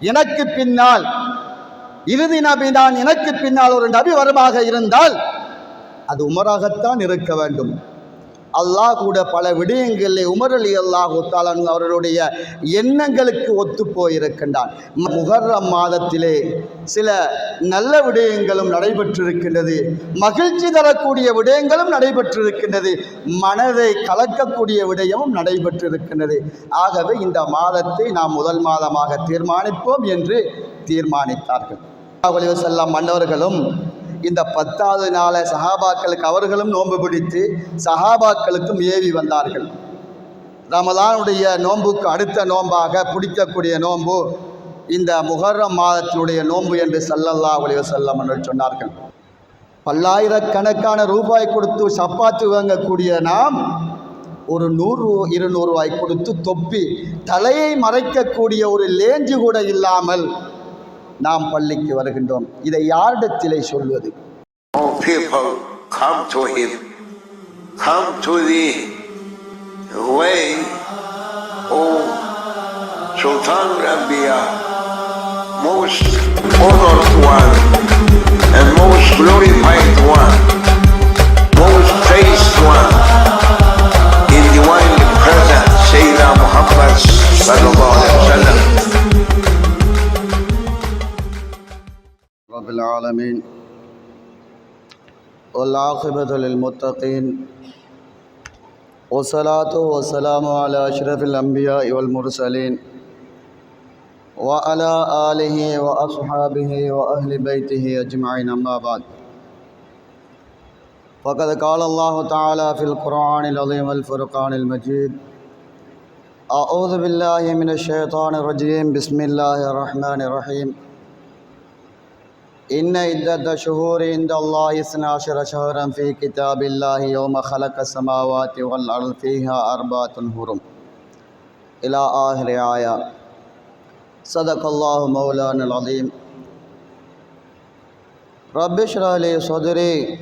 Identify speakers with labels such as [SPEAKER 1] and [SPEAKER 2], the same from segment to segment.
[SPEAKER 1] எனக்கு பின்னால் இறுதி நபி தான் எனக்கு பின்னால் ஒரு நபி வருமாக இருந்தால் அது உமராகத்தான் இருக்க வேண்டும். அல்லாஹ் கூட பல விடயங்களில் உமர் அலி அல்லாஹ் தாலன் அவர்களுடைய எண்ணங்களுக்கு ஒத்து போயிருக்கின்றான் முகர்ரம் மாதத்திலே சில நல்ல விடயங்களும் நடைபெற்றிருக்கின்றது. மகிழ்ச்சி தரக்கூடிய விடயங்களும் நடைபெற்றிருக்கின்றது. மனதை கலக்கக்கூடிய விடயமும் நடைபெற்றிருக்கின்றது. ஆகவே இந்த மாதத்தை நாம் முதல் மாதமாக தீர்மானிப்போம் என்று தீர்மானித்தார்கள். செல்லம் மன்னவர்களும் இந்த பத்தாவது நாளை சஹாபாக்களுக்கு அவர்களும் நோன்பு பிடித்து சஹாபாக்களுக்கும் ஏவி வந்தார்கள். ரமலானுடைய நோன்புக்கு அடுத்த நோன்பாக பிடிக்கக்கூடிய நோன்பு இந்த முகர்ரம் மாதத்தினுடைய நோன்பு என்று சல்லல்லா அலைஹி செல்லம் என்று சொன்னார்கள். பல்லாயிரக்கணக்கான ரூபாய் கொடுத்து சப்பாத்து வாங்கக்கூடிய நாம் ஒரு நூறு இருநூறு ரூபாய் கொடுத்து தொப்பி தலையை மறைக்கக்கூடிய ஒரு லேஞ்சு கூட இல்லாமல் நாம் பள்ளிக்கு வருகின்றோம் இதை யாரிடத்திலே சொல்வது
[SPEAKER 2] come to him, come to the way of Sultan Rabia, most honored one and most glorified one, most praised one
[SPEAKER 1] والعاقبۃ للمتقین وصلاۃ وسلام علی اشرف الانبیاء والمرسلین وعلى آلہ واصحابہ واہل بیتہ اجمعین اما بعد. فقد قال اللہ تعالی فی القرآن العظیم الفرقان المجید اعوذ باللہ من الشیطان الرجیم بسم اللہ الرحمن الرحیم إن عدة شهور عند الله اثنا عشر شهرا في كتاب الله يوم خلق السماوات والأرض فيها أربعة حرم. إلى آخر آية. صدق الله مولانا العظيم. رب اشرح لي صدري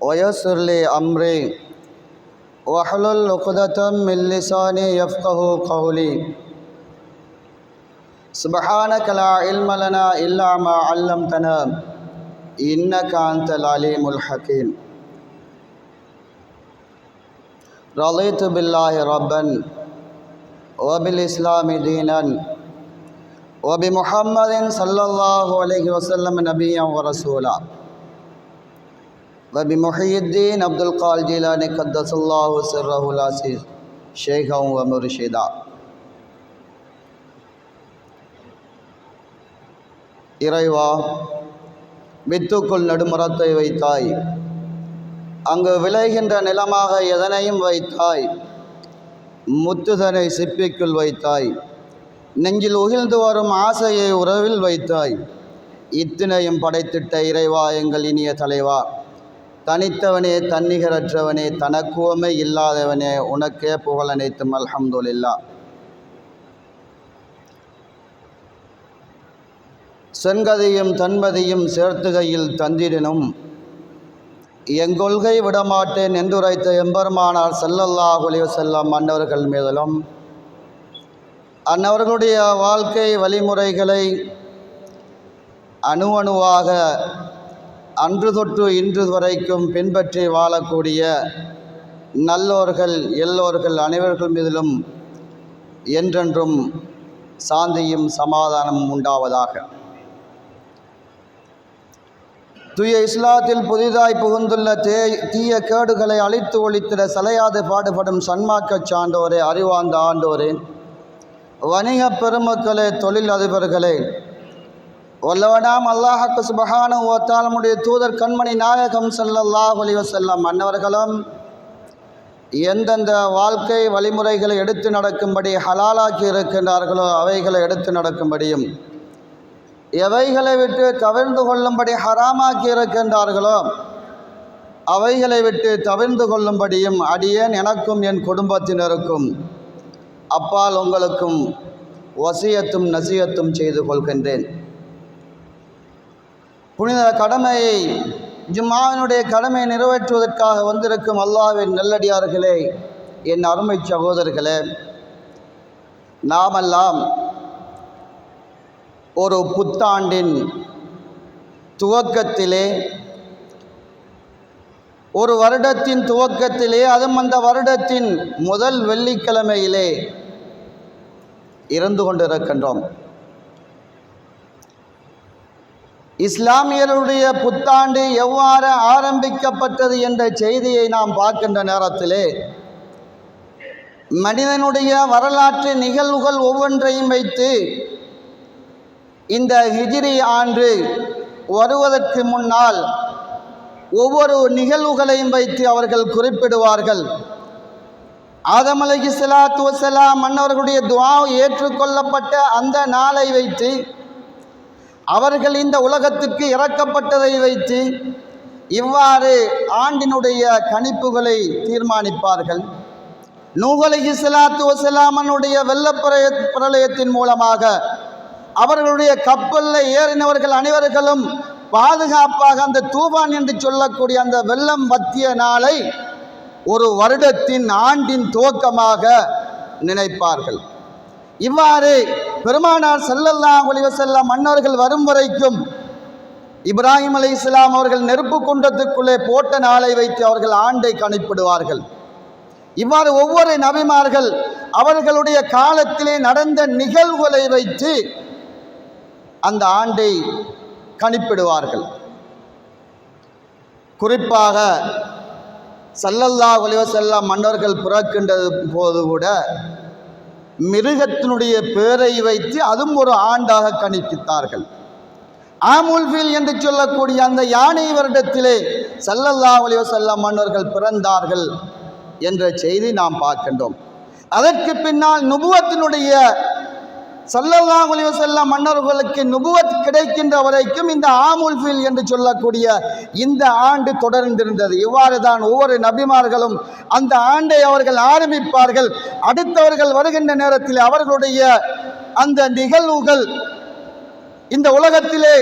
[SPEAKER 1] ويسر لي أمري واحلل عقدة من لساني يفقه قولي. سبحانك لا علم لنا إلا ما علمتنا إنك أنت العليم الحكيم. رضيت بالله ربا وبالإسلام دينا وبمحمد صلى الله عليه وسلم نبيا ورسولا. وبمحي الدين عبد القادر الجيلاني قدس الله سره العزيز شيخا ومرشدا. இறைவா வித்துக்குள் நடுமரத்தை வைத்தாய். அங்கு விளைகின்ற நிலமாக எதனையும் வைத்தாய். முத்துதனை சிப்பிக்குள் வைத்தாய். நெஞ்சில் உகிழ்ந்து வரும் ஆசையை உறவில் வைத்தாய். இத்தனையும் படைத்திட்ட இறைவா எங்கள் இனிய தலைவா. தனித்தவனே தன்னிகரற்றவனே தனக்குவமே இல்லாதவனே உனக்கே புகழ் அனைத்தும் அல்ஹம்துல்லா செங்கதையும் தன்மதியும் சேர்த்துகையில் தந்திடினும் எங்கொள்கை விடமாட்டேன் என்றுரைத்த எம்பெருமானார் செல்லல்லா அலைஹி வஸல்லம் அன்னவர்கள் மீதிலும் அன்னவர்களுடைய வாழ்க்கை வழிமுறைகளை அணு அணுவாக அன்று தொட்டு இன்று வரைக்கும் பின்பற்றி வாழக்கூடிய நல்லோர்கள் எல்லோர்கள் அனைவர்கள் மீதிலும் என்றென்றும் சாந்தியும் சமாதானமும் உண்டாவதாக. தூய இஸ்லாத்தில் புதிதாய் புகுந்துள்ள தே தீய கேடுகளை அழித்து ஒழித்திட சலையாது பாடுபடும் சன்மாக்கச் சான்றோரே அறிவார்ந்த ஆண்டோரே. வணிக பெருமக்களே தொழில் அதிபர்களே வல்லவனாம் அல்லாஹக்கு சுபஹானு ஓத்தாலமுடைய தூதர் கண்மணி நாயகம் ஸல்லல்லாஹு அலைஹி மன்னவர்களும் எந்தெந்த வாழ்க்கை வழிமுறைகளை எடுத்து நடக்கும்படி ஹலாலாக்கி இருக்கின்றார்களோ அவைகளை எடுத்து நடக்கும்படியும் எவைகளை விட்டு தவிர்ந்து கொள்ளும்படி ஹராமாக்கி இருக்கின்றார்களோ அவைகளை விட்டு தவிர்ந்து கொள்ளும்படியும் அடியேன் எனக்கும் என் குடும்பத்தினருக்கும் அப்பால் உங்களுக்கும் வசியத்தும் நசியத்தும் செய்து கொள்கின்றேன். புனித கடமையை ஜும்மாவினுடைய கடமையை நிறைவேற்றுவதற்காக வந்திருக்கும் அல்லாவின் நெல்லடியார்களே என் அருமை சகோதரர்களே நாமெல்லாம் ஒரு புத்தாண்டின் துவக்கத்திலே ஒரு வருடத்தின் துவக்கத்திலே அதுவும் அந்த வருடத்தின் முதல் வெள்ளிக்கிழமையிலே இருந்து கொண்டிருக்கின்றோம். இஸ்லாமியருடைய புத்தாண்டு எவ்வாறு ஆரம்பிக்கப்பட்டது என்ற செய்தியை நாம் பார்க்கின்ற நேரத்திலே மனிதனுடைய வரலாற்று நிகழ்வுகள் ஒவ்வொன்றையும் வைத்து இந்த ஹிஜிரி ஆண்டு வருவதற்கு முன்னால் ஒவ்வொரு நிகழ்வுகளையும் வைத்து அவர்கள் குறிப்பிடுவார்கள். ஆதம் அலைஹி ஸலாத்து மன்னவர்களுடைய துவா ஏற்றுக்கொள்ளப்பட்ட அந்த நாளை வைத்து அவர்கள் இந்த உலகத்திற்கு இறக்கப்பட்டதை வைத்து இவ்வாறு ஆண்டினுடைய கணிப்புகளை தீர்மானிப்பார்கள். நூகலகி சலாத்து வசலாமனுடைய வெள்ளப்பிரய பிரளயத்தின் மூலமாக அவர்களுடைய கப்பலில் ஏறினவர்கள் அனைவர்களும் பாதுகாப்பாக அந்த தூபான் என்று சொல்லக்கூடிய அந்த வெள்ளம் வத்திய நாளை ஒரு வருடத்தின் ஆண்டின் துவக்கமாக நினைப்பார்கள். இவ்வாறு பெருமானார் செல்லல்லா அலைஹி மன்னர்கள் வரும் வரைக்கும் இப்ராஹிம் அலி இஸ்லாம் அவர்கள் நெருப்பு குண்டத்துக்குள்ளே போட்ட நாளை வைத்து அவர்கள் ஆண்டை கணிப்பிடுவார்கள். இவ்வாறு ஒவ்வொரு நபிமார்கள் அவர்களுடைய காலத்திலே நடந்த நிகழ்வுகளை வைத்து அந்த ஆண்டை கணிப்பிடுவார்கள். குறிப்பாக சல்லல்லா அலைஹி மன்னர்கள் பிறக்கின்ற போது கூட மிருகத்தினுடைய பேரை வைத்து அதுவும் ஒரு ஆண்டாக கணிப்பித்தார்கள். ஆமுல்ஃபில் என்று சொல்லக்கூடிய அந்த யானை வருடத்திலே சல்லல்லா அலைஹி மன்னர்கள் பிறந்தார்கள் என்ற செய்தி நாம் பார்க்கின்றோம். அதற்கு பின்னால் நுபுவத்தினுடைய சல்லல்லாஹு செல்ல மன்னர்களுக்கு நுபுவத் கிடைக்கின்ற வரைக்கும் இந்த ஆமுல்ஃபில் என்று சொல்லக்கூடிய இந்த ஆண்டு தொடர்ந்திருந்தது. இவ்வாறு தான் ஒவ்வொரு நபிமார்களும் அந்த ஆண்டை அவர்கள் ஆரம்பிப்பார்கள். அடுத்தவர்கள் வருகின்ற நேரத்தில் அவர்களுடைய அந்த நிகழ்வுகள் இந்த உலகத்திலே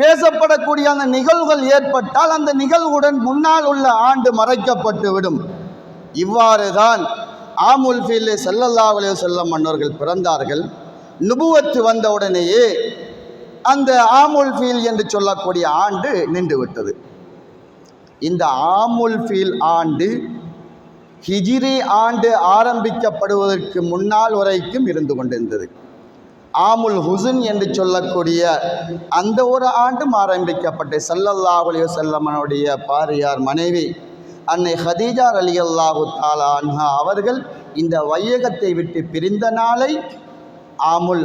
[SPEAKER 1] பேசப்படக்கூடிய அந்த நிகழ்வுகள் ஏற்பட்டால் அந்த நிகழ்வுடன் முன்னால் உள்ள ஆண்டு மறைக்கப்பட்டுவிடும் இவ்வாறு தான் ஆமுல் ஃபீலே செல்லல்லா அலைஹி மன்னர்கள் பிறந்தார்கள். நுபுவத்து வந்தவுடனேயே அந்த ஆமுல் ஃபீல் என்று சொல்லக்கூடிய ஆண்டு நின்று விட்டது இந்த ஆமுல் ஃபீல் ஆண்டு ஹிஜிரி ஆண்டு ஆரம்பிக்கப்படுவதற்கு முன்னால் வரைக்கும் இருந்து கொண்டிருந்தது. ஆமுல் ஹுசன் என்று சொல்லக்கூடிய அந்த ஒரு ஆண்டும் ஆரம்பிக்கப்பட்ட சல்லல்லாஹு அலைஹி பாரியார் மனைவி அன்னை ஹதீஜா அலி அல்லாஹு தாலா அன்ஹா அவர்கள் இந்த வையகத்தை விட்டு பிரிந்த நாளை ஆமுல்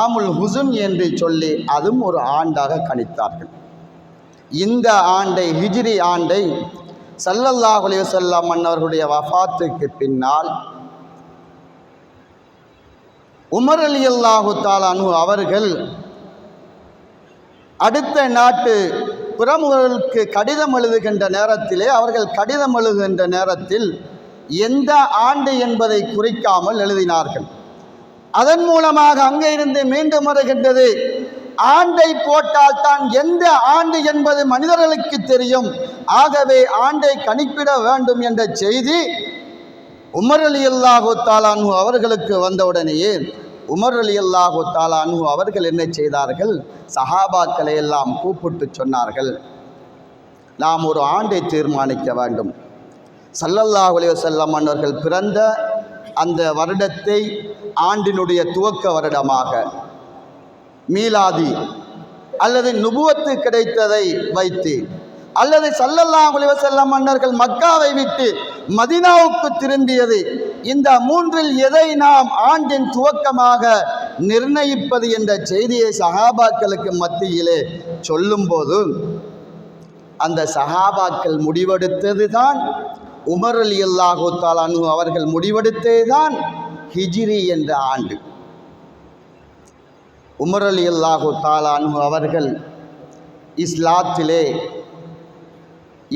[SPEAKER 1] ஆமுல் ஹுசுன் என்று சொல்லி அதுவும் ஒரு ஆண்டாக கணித்தார்கள். இந்த ஆண்டை ஹிஜ்ரி ஆண்டை சல்லல்லாஹு அலைஹி மன்னவர்களுடைய மன்னர்களுடைய வஃபாத்துக்கு பின்னால் உமர் அலி அல்லாஹு தாலானு அவர்கள் அடுத்த நாட்டு பிரமுகர்களுக்கு கடிதம் எழுதுகின்ற நேரத்திலே அவர்கள் கடிதம் எழுதுகின்ற நேரத்தில் எந்த ஆண்டு என்பதை குறிக்காமல் எழுதினார்கள். அதன் மூலமாக அங்கே இருந்து மீண்டும் வருகின்றது. ஆண்டை போட்டால் தான் எந்த ஆண்டு என்பது மனிதர்களுக்கு தெரியும். ஆகவே ஆண்டை கணிப்பிட வேண்டும் என்ற செய்தி உமர் அலி அல்லாஹு தாலானு அவர்களுக்கு வந்தவுடனேயே உமர் அலி அல்லாஹு தாலானு அவர்கள் என்ன செய்தார்கள்? சஹாபாக்களை எல்லாம் கூப்பிட்டு சொன்னார்கள். நாம் ஒரு ஆண்டை தீர்மானிக்க வேண்டும். சல்லல்லாஹ் அலைஹி வஸல்லம் மன்னர்கள் பிறந்த அந்த வருடத்தை ஆண்டினுடைய துவக்க வருடமாக. மீலாதி அல்லது நுபுவத்து கிடைத்ததை வைத்து அல்லது சல்லல்லா செல்ல மன்னர்கள் மக்காவை விட்டு மதினாவுக்கு திரும்பியது இந்த மூன்றில் எதை நாம் ஆண்டின் துவக்கமாக நிர்ணயிப்பது என்ற செய்தியை சகாபாக்களுக்கு மத்தியிலே சொல்லும்போது அந்த சகாபாக்கள் முடிவெடுத்தது தான் உமர் அலி அல்லாஹு தாலானு அவர்கள் முடிவெடுத்தது தான் ஹிஜ்ரி என்ற ஆண்டு. உமர் அலி அல்லாஹு தாலானு அவர்கள் இஸ்லாத்திலே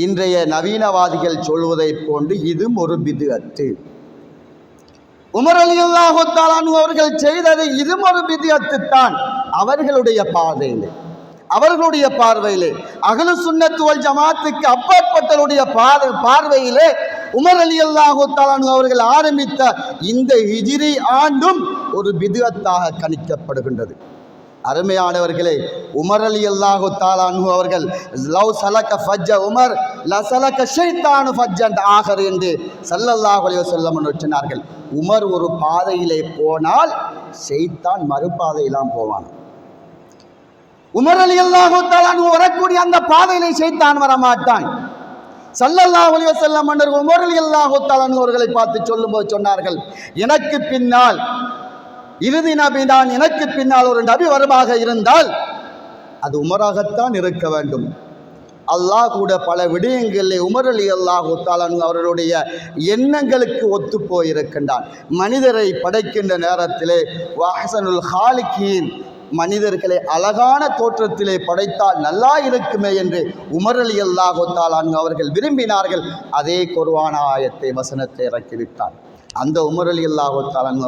[SPEAKER 1] இன்றைய நவீனவாதிகள் சொல்வதைப் போன்று இதுவும் ஒரு பிதுஅத்து. உமர் அலி அல்லாஹு தாலானு அவர்கள் செய்தது இதுவும் ஒரு பிதுஅத்து தான் அவர்களுடைய பாதையிலே. அவர்களுடைய பார்வையிலே அகலு சுண்ணத்துவல் ஜமாத்துக்கு அப்பாற்பட்டவருடைய பார் பார்வையிலே உமர் அலி அல்லாஹு தாலானு அவர்கள் ஆரம்பித்த இந்த ஹிஜிரி ஆண்டும் ஒரு பிதுஅத்தாக கணிக்கப்படுகின்றது. அருமையானவர்களே உமர் அலி அல்லாஹு தாலானு அவர்கள் லவ் சலக ஃபஜ்ஜ உமர் ல சலக ஷைத்தானு ஃபஜ்ஜன் ஆகர் என்று சல்லல்லாஹு அலைய வஸல்லம் என்று உமர் ஒரு பாதையிலே போனால் ஷைத்தான் மறுபாதையிலாம் போவான். உமர் அலி அல்லாஹு வரக்கூடிய அந்த பாதையிலே ஷைத்தான் வரமாட்டான். சல்லல்லாஹு அலைஹி செல்ல மன்னர் உமர் அலி அல்லாஹு அவர்களை பார்த்து சொல்லும்போது சொன்னார்கள் எனக்கு பின்னால் இறுதி நபி தான் எனக்கு பின்னால் ஒரு நபி வருமாக இருந்தால் அது உமராகத்தான் இருக்க வேண்டும். அல்லாஹ் கூட பல விடயங்களில் உமர் அலி அல்லாஹு அவர்களுடைய எண்ணங்களுக்கு ஒத்து போயிருக்கின்றான் மனிதரை படைக்கின்ற நேரத்திலே வாசனுல் ஹாலிக்கியின் மனிதர்களை அழகான தோற்றத்திலே படைத்தால் நல்லா இருக்குமே என்று உமர் அலி அல்லாஹு அவர்கள் விரும்பினார்கள். அதே குர்வான ஆயத்தை வசனத்தை இறக்கிவிட்டார். அந்த உமர் அலி அல்லாஹு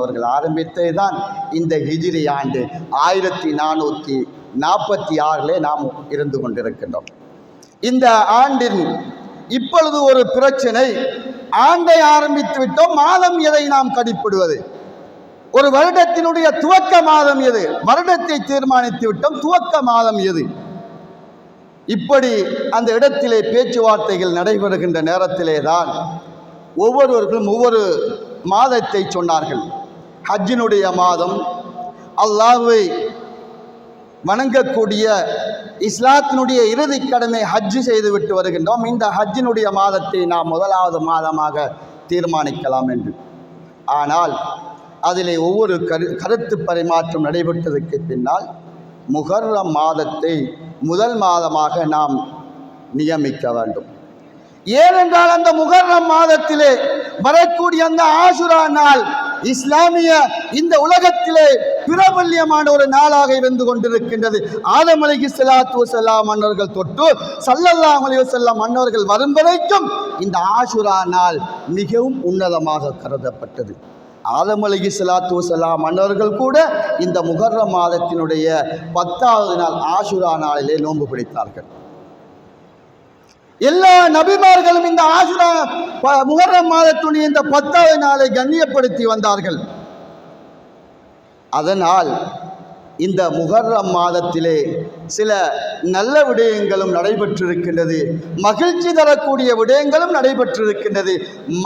[SPEAKER 1] அவர்கள் ஆரம்பித்தே தான் இந்த ஹிஜிரி ஆண்டு. ஆயிரத்தி நானூற்றி நாற்பத்தி ஆறிலே நாம் இருந்து கொண்டிருக்கின்றோம். இந்த ஆண்டின் இப்பொழுது ஒரு பிரச்சனை. ஆண்டை ஆரம்பித்து விட்டோம் மாதம் எதை நாம் கடிப்பிடுவது ஒரு வருடத்தினுடைய துவக்க மாதம் எது? வருடத்தை தீர்மானித்து விட்டோம். துவக்க மாதம் எது? இப்படி அந்த இடத்திலே பேச்சுவார்த்தைகள் நடைபெறுகின்ற நேரத்திலே தான் ஒவ்வொருவர்களும் ஒவ்வொரு மாதத்தை சொன்னார்கள். ஹஜ்ஜினுடைய மாதம் அல்லாவை வணங்கக்கூடிய இஸ்லாத்தினுடைய இறுதி கடமை ஹஜ்ஜு செய்துவிட்டு வருகின்றோம். இந்த ஹஜ்ஜினுடைய மாதத்தை நாம் முதலாவது மாதமாக தீர்மானிக்கலாம் என்று. ஆனால் அதிலே ஒவ்வொரு கரு கருத்து பரிமாற்றம் நடைபெற்றதற்கு பின்னால் முகர்ரம் மாதத்தை முதல் மாதமாக நாம் நியமிக்க வேண்டும். ஏனென்றால் அந்த முகர்ரம் மாதத்திலே வரக்கூடிய அந்த ஆசுரா நாள் இஸ்லாமிய இந்த உலகத்திலே பிரபல்யமான ஒரு நாளாக இருந்து கொண்டிருக்கின்றது. ஆதம் அலைஹி ஸலாத்து மன்னர்கள் தொட்டு ஸல்லல்லாஹு அலைஹி மன்னர்கள் வரும் வரைக்கும் இந்த ஆசுரா நாள் மிகவும் உன்னதமாக கருதப்பட்டது. ஆதம் அலைஹி ஸலாத்து மன்னர்கள் கூட இந்த முகர்ற மாதத்தினுடைய பத்தாவது நாள் ஆசுரா நாளிலே நோன்பு பிடித்தார்கள். எல்லா நபிமார்களும் இந்த ஆசுரா முகர்ற மாதத்துடைய இந்த பத்தாவது நாளை கண்ணியப்படுத்தி வந்தார்கள். அதனால் இந்த முகர்ரம் மாதத்திலே சில நல்ல விடயங்களும் நடைபெற்றிருக்கின்றது. மகிழ்ச்சி தரக்கூடிய விடயங்களும் நடைபெற்றிருக்கின்றது.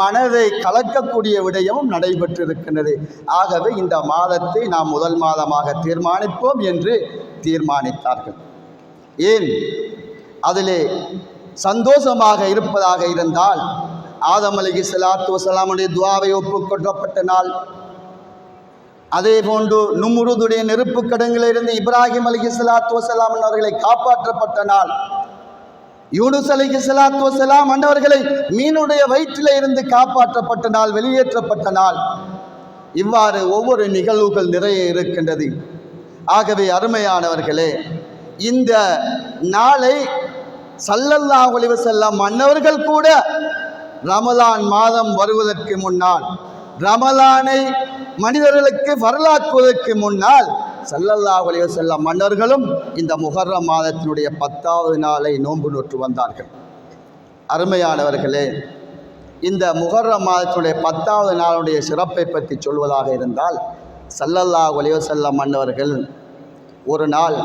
[SPEAKER 1] மனதை கலக்கக்கூடிய விடயமும் நடைபெற்றிருக்கின்றது. ஆகவே இந்த மாதத்தை நாம் முதல் மாதமாக தீர்மானிப்போம் என்று தீர்மானித்தார்கள். ஏன்? அதிலே சந்தோஷமாக இருப்பதாக இருந்தால் ஆதம் அலைஹி ஸலாத்து வஸலாமுடைய துவாவை ஒப்புக்கொள்ளப்பட்ட நாள் அதே போன்று நும்ருதுடைய நெருப்பு கடங்களிலிருந்து இப்ராஹிம் அலிகி சலாத்து வசலாம் அவர்களை காப்பாற்றப்பட்ட நாள். யூனுஸ் அலிகி சலாத்து வசலாம் அன்னவர்களை மீனுடைய வயிற்றில் இருந்து காப்பாற்றப்பட்ட நாள் வெளியேற்றப்பட்ட நாள். இவ்வாறு ஒவ்வொரு நிகழ்வுகள் நிறைய இருக்கின்றது. ஆகவே அருமையானவர்களே இந்த நாளை சல்லல்லா ஒளிவு வஸல்லம் மன்னவர்கள் கூட ரமலான் மாதம் வருவதற்கு முன்னால் ரமலானை மனிதர்களுக்கு வரலாக்குவதற்கு முன்னால் சல்லல்லாஹு செல்ல மன்னர்களும் இந்த முஹர்ரம் மாதத்தினுடைய பத்தாவது நாளை நோன்பு நோற்று வந்தார்கள். அருமையானவர்களே இந்த முஹர்ரம் மாதத்தினுடைய பத்தாவது நாளுடைய சிறப்பை பற்றி சொல்வதாக இருந்தால் சல்லல்லாஹு செல்ல மன்னர்கள் மன்னவர்கள் ஒரு நாள்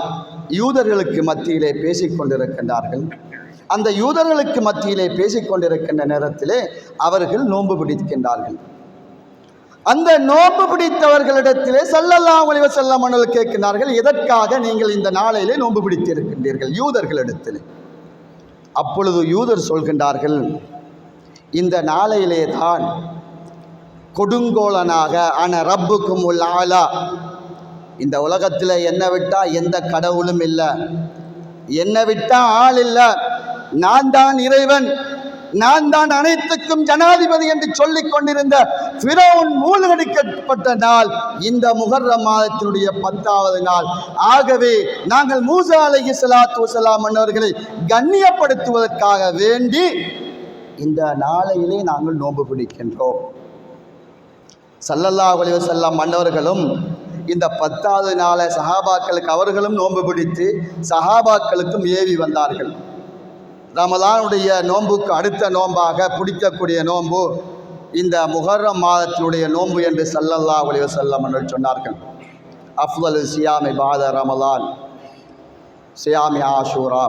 [SPEAKER 1] யூதர்களுக்கு மத்தியிலே பேசிக்கொண்டிருக்கின்றார்கள் அந்த யூதர்களுக்கு மத்தியிலே பேசிக்கொண்டிருக்கின்ற நேரத்திலே அவர்கள் நோன்பு பிடிக்கின்றார்கள். அந்த நோன்பு பிடித்தவர்களிடத்திலே சல்லல்லாம் ஒளிவ செல்லம் அவர்கள் கேட்கிறார்கள் எதற்காக நீங்கள் இந்த நாளையிலே நோன்பு பிடித்திருக்கின்றீர்கள்? யூதர்களிடத்திலே. அப்பொழுது யூதர் சொல்கின்றார்கள் இந்த நாளையிலே தான் கொடுங்கோலனாக அன ரப்புக்கும் உள்ள ஆளா. இந்த உலகத்தில் என்னை விட்டால் எந்த கடவுளும் இல்லை. என்னை விட்டால் ஆள் இல்லை. நான் தான் இறைவன். நான் தான் அனைத்துக்கும் ஜனாதிபதி என்று சொல்லிக் கொண்டிருந்த பிறவுன் மூழ்கடிக்கப்பட்ட நாள் இந்த முகர்ரம் மாதத்தினுடைய பத்தாவது நாள். ஆகவே நாங்கள் மூசா அலைஹி ஸலாத்து வஸலாம் மன்னர்களை கண்ணியப்படுத்துவதற்காக வேண்டி இந்த நாளையிலே நாங்கள் நோன்பு பிடிக்கின்றோம். சல்லல்லா அலைஹி வஸல்லம் மன்னவர்களும் இந்த பத்தாவது நாளை சஹாபாக்களுக்கு அவர்களும் நோன்பு பிடித்து சஹாபாக்களுக்கும் ஏவி வந்தார்கள். ரமலானுடைய நோன்புக்கு அடுத்த நோன்பாக பிடிக்கக்கூடிய நோன்பு இந்த முகர்ரம் மாதத்தினுடைய நோன்பு என்று சல்லல்லா அலைஹி செல்லம் என்று சொன்னார்கள். அஃதல் சியாமி பாத ரமலான் சியாமி ஆஷூரா.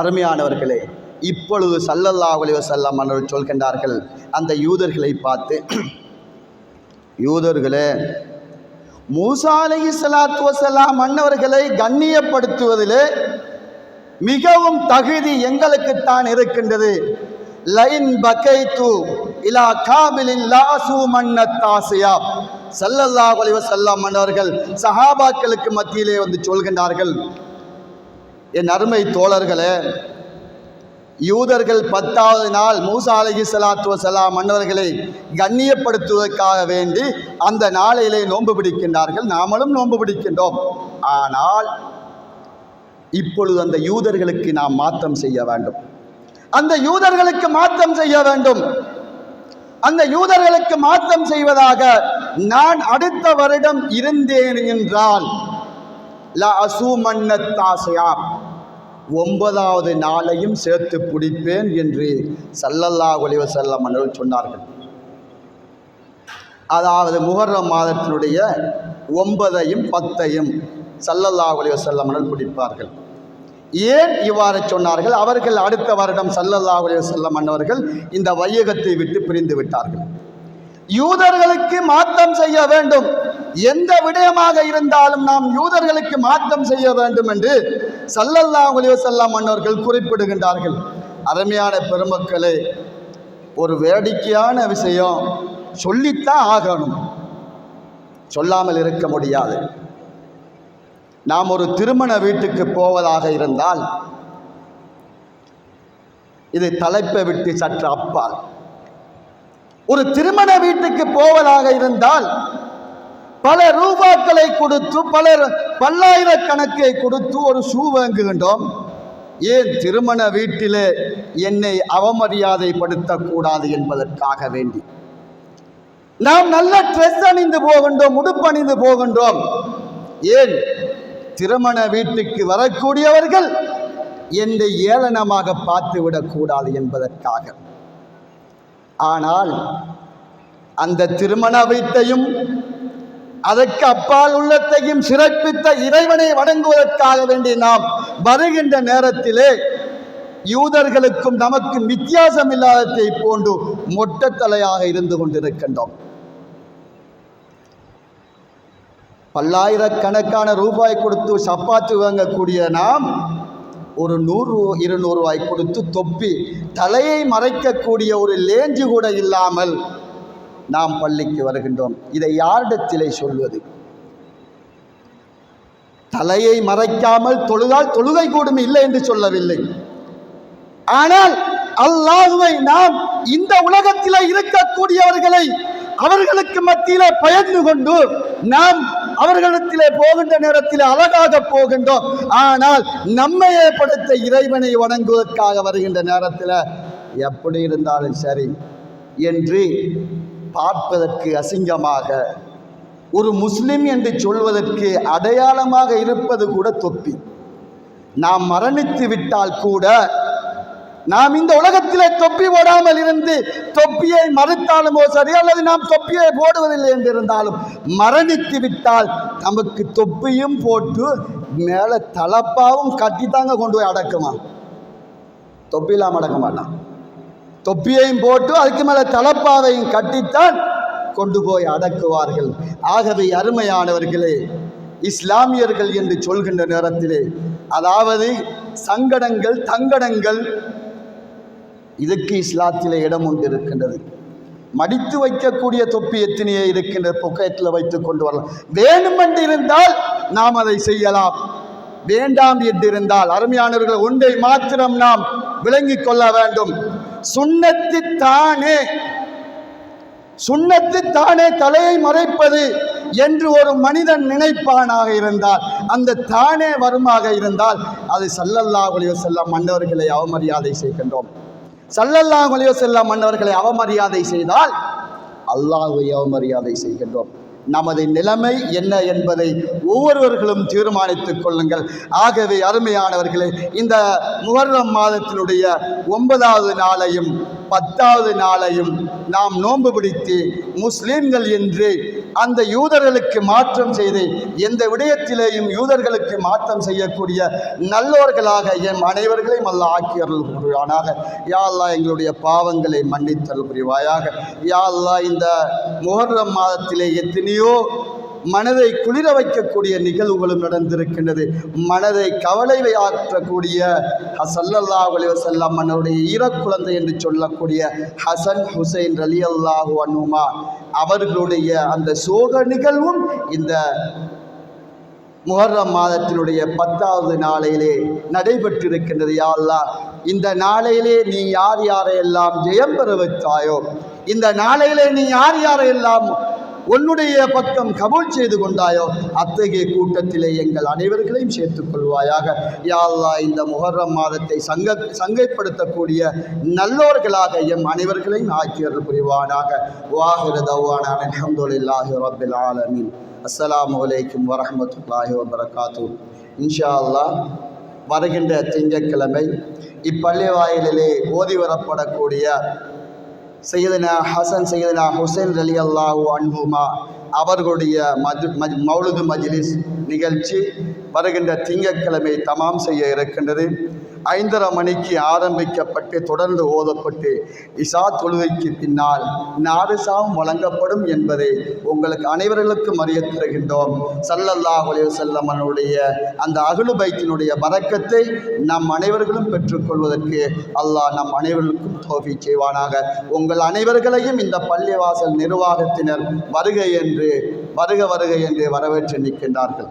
[SPEAKER 1] அருமையானவர்களே இப்பொழுது சல்லல்லா அலைஹி செல்லம் என்று சொல்கின்றார்கள் அந்த யூதர்களை பார்த்து யூதர்களே மூசா அலைஹி ஸலாத்து மன்னவர்களை கண்ணியப்படுத்துவதிலே மிகவும் தகுதி எங்களுக்குத்தான் இருக்கின்றது. லைன் பகைத்து இலா காபிலின் லாசு மன்னத்தாசியா செல்லல்லா வலிவ வஸல்லம் மன்னவர்கள் சஹாபாக்களுக்கு மத்தியிலே வந்து சொல்கின்றார்கள். என் அருமை தோழர்களே யூதர்கள் பத்தாவது நாள் மூசா அலகி சலாத்து வசலாம் மன்னவர்களை கண்ணியப்படுத்துவதற்காக வேண்டி அந்த நாளையிலே நோன்பு பிடிக்கின்றார்கள். நாமளும் நோன்பு பிடிக்கின்றோம். ஆனால் இப்பொழுது அந்த யூதர்களுக்கு நாம் மாற்றம் செய்ய வேண்டும். அந்த யூதர்களுக்கு மாற்றம் செய்ய வேண்டும். அந்த யூதர்களுக்கு மாற்றம் செய்வதாக நான் அடுத்த வருடம் இருந்தேன் என்றால் ஒன்பதாவது நாளையும் சேர்த்து பிடிப்பேன் என்று சல்லல்லா ஒளிவ வஸல்லம் அவர்கள் சொன்னார்கள். அதாவது முஹர்ரம் மாதத்தினுடைய ஒன்பதையும் பத்தையும் சல்லல்லாஹு அலைஹி வஸல்லம் அவர்கள் பிடிப்பார்கள் ஏன் இவ்வாறு சொன்னார்கள்? அவர்கள் அடுத்த வருடம் சல்லல்லாஹு அலைஹி வஸல்லம் அன்னவர்கள் இந்த வையகத்தை விட்டு பிரிந்து விட்டார்கள். யூதர்களுக்கு மாற்றம் செய்ய வேண்டும். எந்த விடயமாக இருந்தாலும் நாம் யூதர்களுக்கு மாற்றம் செய்ய வேண்டும் என்று சல்லல்லாஹு அலைஹி வஸல்லம் அன்னவர்கள் குறிப்பிடுகின்றார்கள். அருமையான பெருமக்களே ஒரு வேடிக்கையான விஷயம் சொல்லித்தான் ஆகணும். சொல்லாமல் இருக்க முடியாது. நாம் ஒரு திருமண வீட்டுக்கு போவதாக இருந்தால் இதை தலைப்பை விட்டு சற்று அப்பால். ஒரு திருமண வீட்டுக்கு போவதாக இருந்தால் பல ரூபாக்களை கொடுத்து பல பல்லாயிரக்கணக்கை கொடுத்து ஒரு ஷூ வாங்குகின்றோம். ஏன் திருமண வீட்டிலே என்னை அவமரியாதைப்படுத்தக்கூடாது என்பதற்காக வேண்டி. நாம் நல்ல ட்ரெஸ் அணிந்து போகின்றோம் உடுப்பணிந்து போகின்றோம். ஏன் திருமண வீட்டுக்கு வரக்கூடியவர்கள் என்னை ஏளனமாக பார்த்து விடக்கூடாது என்பதற்காக. ஆனால் அந்த திருமண வீட்டையும் அதற்கு அப்பால் உள்ளத்தையும் சிறப்பித்த இறைவனை வணங்குவதற்காக வேண்டி நாம் வருகின்ற நேரத்திலே யூதர்களுக்கும் நமக்கும் வித்தியாசம் இல்லாததை போன்று மொட்டத்தலையாக இருந்து கொண்டிருக்கின்றோம். பல்லாயிரக்கணக்கான ரூபாய் கொடுத்து சப்பாத்து வாங்கக்கூடிய நாம் ஒரு நூறு இருநூறு ரூபாய் கொடுத்து தொப்பி தலையை மறைக்கக்கூடிய ஒரு லேஞ்சு கூட இல்லாமல் நாம் பள்ளிக்கு வருகின்றோம். இதை யாரிடத்திலே சொல்வது? தலையை மறைக்காமல் தொழுதால் தொழுகை கூடும் இல்லை என்று சொல்லவில்லை. ஆனால் அல்லாஹுவை நாம் இந்த உலகத்தில் இருக்கக்கூடியவர்களை அவர்களுக்கு மத்தியிலே பயந்து கொண்டு நாம் அவர்களிடத்திலே போகின்ற நேரத்தில் அழகாக போகின்றோம். ஆனால் நம்மையே படுத்த இறைவனை வணங்குவதற்காக வருகின்ற நேரத்தில் எப்படி இருந்தாலும் சரி என்று பார்ப்பதற்கு அசிங்கமாக ஒரு முஸ்லிம் என்று சொல்வதற்கு அடையாளமாக இருப்பது கூட தொப்பி. நாம் மரணித்து விட்டால் கூட நாம் இந்த உலகத்திலே தொப்பி போடாமல் இருந்து தொப்பியை மறுத்தாலுமோ சரி அல்லது நாம் தொப்பியை போடுவதில்லை என்றிருந்தாலும் மரணித்து விட்டால் நமக்கு தொப்பியும் போட்டு மேலே தலப்பாவும் கட்டித்தாங்க கொண்டு போய் அடக்குமா? தொப்பி இல்லாமல் அடக்க மாட்டான். தொப்பியையும் போட்டு அதுக்கு மேலே தலப்பாவையும் கட்டித்தான் கொண்டு போய் அடக்குவார்கள். ஆகவே அருமையானவர்களே இஸ்லாமியர்கள் என்று சொல்கின்ற நேரத்திலே அதாவது சங்கடங்கள் தங்கடங்கள் இதுக்கு இஸ்லாத்திலே இடம் உண்டு இருக்கின்றது மடித்து வைக்கக்கூடிய தொப்பி எத்தனையே இருக்கின்ற பொக்கெட்டில் வைத்து கொண்டு வரலாம். வேணுமென்று இருந்தால் நாம் அதை செய்யலாம். வேண்டாம் என்று இருந்தால் அருமையானவர்கள் ஒன்றை மாத்திரம் நாம் விளங்கிக் கொள்ள வேண்டும். சுண்ணத்து தானே சுண்ணத்து தானே தலையை மறைப்பது என்று ஒரு மனிதன் நினைப்பானாக இருந்தால் அந்த தானே வருமாக இருந்தால் அது சல்லல்லா அலைஹி செல்ல மன்னவர்களை அவமரியாதை செய்கின்றோம். சல்லல்லாஹ் அலைஹி வஸல்லம் மன்னவர்களை அவமரியாதை செய்தால் அல்லாஹ்வை அவமரியாதை செய்கின்றோம். நமது நிலைமை என்ன என்பதை ஒவ்வொருவர்களும் தீர்மானித்துக் கொள்ளுங்கள். ஆகவே அருமையானவர்களே இந்த முகர்ரம் மாதத்தினுடைய ஒன்பதாவது நாளையும் பத்தாவது நாளையும் நாம் நோன்பு பிடித்து முஸ்லீம்கள் என்று அந்த யூதர்களுக்கு மாற்றம் செய்து எந்த விடயத்திலேயும் யூதர்களுக்கு மாற்றம் செய்யக்கூடிய நல்லோர்களாக எம் அனைவர்களையும் அல்ல ஆக்கியர்கள் புரிவானாக. யாழ்லா எங்களுடைய பாவங்களை மன்னித்தல் புரிவாயாக. யாழ்லா இந்த முஹர்ரம் மாதத்திலே எத்தனையோ மனதை குளிர வைக்கக்கூடிய நிகழ்வுகளும் நடந்திருக்கின்றது. மனதை கவலை ஆற்றக்கூடிய சல்லல்லா செல்லம் மன்னருடைய ஈரக்குழந்தை என்று சொல்லக்கூடிய ஹசன் ஹுசைன் அலி அல்லாஹு அனுமா அவர்களுடைய அந்த சோக நிகழ்வும் இந்த முஹர்ரம் மாதத்தினுடைய பத்தாவது நாளையிலே நடைபெற்றிருக்கின்றது. யாழ்லா இந்த நாளையிலே நீ யார் யாரையெல்லாம் ஜெயம் பெற வைத்தாயோ இந்த நாளையிலே நீ யார் யாரையெல்லாம் உன்னுடைய பக்கம் கபூல் செய்து கொண்டாயோ அத்தகைய கூட்டத்திலே எங்கள் அனைவர்களையும் சேர்த்துக் கொள்வாயாக. யாழ்லா இந்த முகர்ரம் மாதத்தை சங்க சங்கைப்படுத்தக்கூடிய நல்லோர்களாக எம் அனைவர்களையும் ஆக்கியர்கள் புரிவானாக. வாஹிர தவான அல்ஹம்துலில்லாஹி ரப்பில் ஆலமின். அஸ்ஸலாமு அலைக்கும் வரஹ்மத்துல்லாஹி வபரகாத்து இன்ஷா அல்லாஹ் வருகின்ற திங்கட்கிழமை இப்பள்ளி வாயிலே ஓதி வரப்படக்கூடிய சையதனா ஹசன் சையதனா ஹுசைன் அலி அல்லாஹூ அன்புமா அவர்களுடைய மது மஜ் மௌலுது மஜ்லிஸ் நிகழ்ச்சி வருகின்ற திங்கட்கிழமை தமாம் செய்ய இருக்கின்றது. ஐந்தரை மணிக்கு ஆரம்பிக்கப்பட்டு தொடர்ந்து ஓதப்பட்டு இசா தொழுகைக்கு பின்னால் நாரிசாவும் வழங்கப்படும் என்பதை உங்களுக்கு அனைவர்களுக்கும் அறிய தருகின்றோம். சல்லல்லா அலைஹி வஸல்லம் அந்த அகுலு பைத்தினுடைய பறக்கத்தை நம் அனைவர்களும் பெற்றுக்கொள்வதற்கு அல்லாஹ் நம் அனைவருக்கும் தோஃபி செய்வானாக. உங்கள் அனைவர்களையும் இந்த பள்ளிவாசல் நிர்வாகத்தினர் வருகை என்று வருக வருகை என்று வரவேற்று நிற்கின்றார்கள்.